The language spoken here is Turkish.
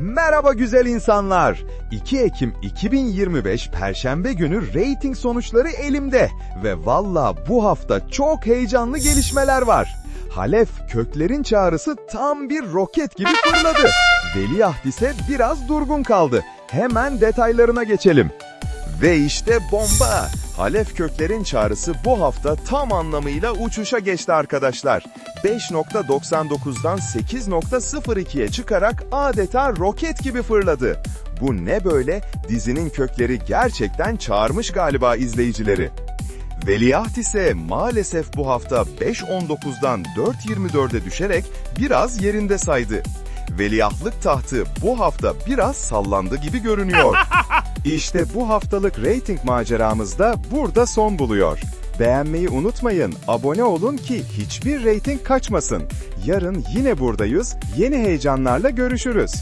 Merhaba güzel insanlar. 2 Ekim 2025 Perşembe günü reyting sonuçları elimde. Ve valla bu hafta çok heyecanlı gelişmeler var. Halef köklerin çağrısı tam bir roket gibi fırladı. Veliaht ise biraz durgun kaldı. Hemen detaylarına geçelim. Ve işte bomba! Halef köklerin çağrısı bu hafta tam anlamıyla uçuşa geçti arkadaşlar. 5.99'dan 8.02'ye çıkarak adeta roket gibi fırladı. Bu ne böyle? Dizinin kökleri gerçekten çağırmış galiba izleyicileri. Veliaht ise maalesef bu hafta 5.19'dan 4.24'e düşerek biraz yerinde saydı. Veliahtlık tahtı bu hafta biraz sallandı gibi görünüyor. İşte bu haftalık reyting maceramız da burada son buluyor. Beğenmeyi unutmayın, abone olun ki hiçbir reyting kaçmasın. Yarın yine buradayız, yeni heyecanlarla görüşürüz.